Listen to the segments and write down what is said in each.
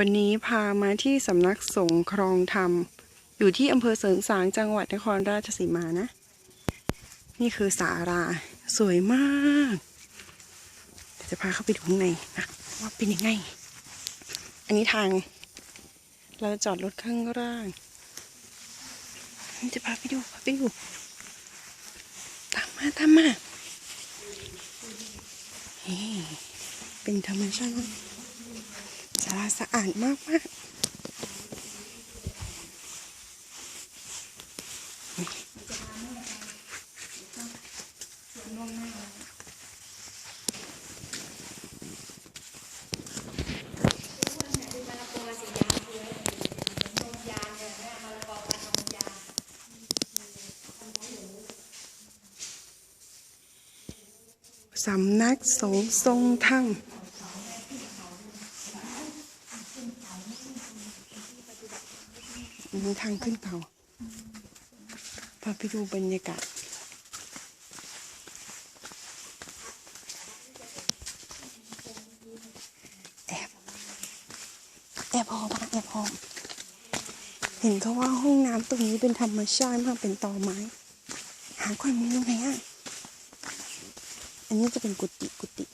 วันนี้พามาที่สำนักสงฆ์ครองธรรม อยู่ที่อำเภอเสริงสางจังหวัดนครราชสีมานะ นี่คือสาราสวยมากเดี๋ยวจะพาเข้าไปดูข้างในนะว่าเป็นยังไง อันนี้ทาง เราจอดรถข้างล่างจะพาไปดูพาไปดูตามมาตามมาเฮ้เป็นธรรมชาติ สาราสะอาดมากมากสำนักสงฆ์ทรงธรรม มีทางขึ้นเขาพาไปดูบรรยากาศแอบแอบหอมอะแอบหอมเห็นเขาว่าห้องน้ำตรงนี้เป็นธรรมชาติมากเป็นตอไม้ หาความมีตรงไหนอะอันนี้จะเป็นกุฏิกุฏิ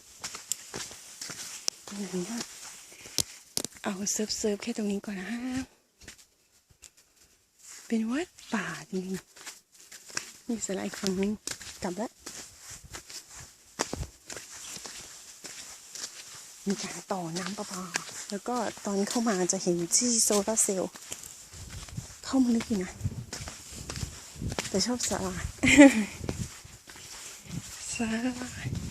ตรงไหนอะเอาเซิร์ฟเซิร์ฟแค่ตรงนี้ก่อนนะ เป็นวัดป่าจริงๆนี่สไลด์ฝั่งนึงกลับแล้วมีการต่อน้ำประปาแล้วก็ตอนเข้ามาจะเห็นที่โซลาเซลล์เข้ามาลึกอยู่นะ แต่ชอบสาลาสาลา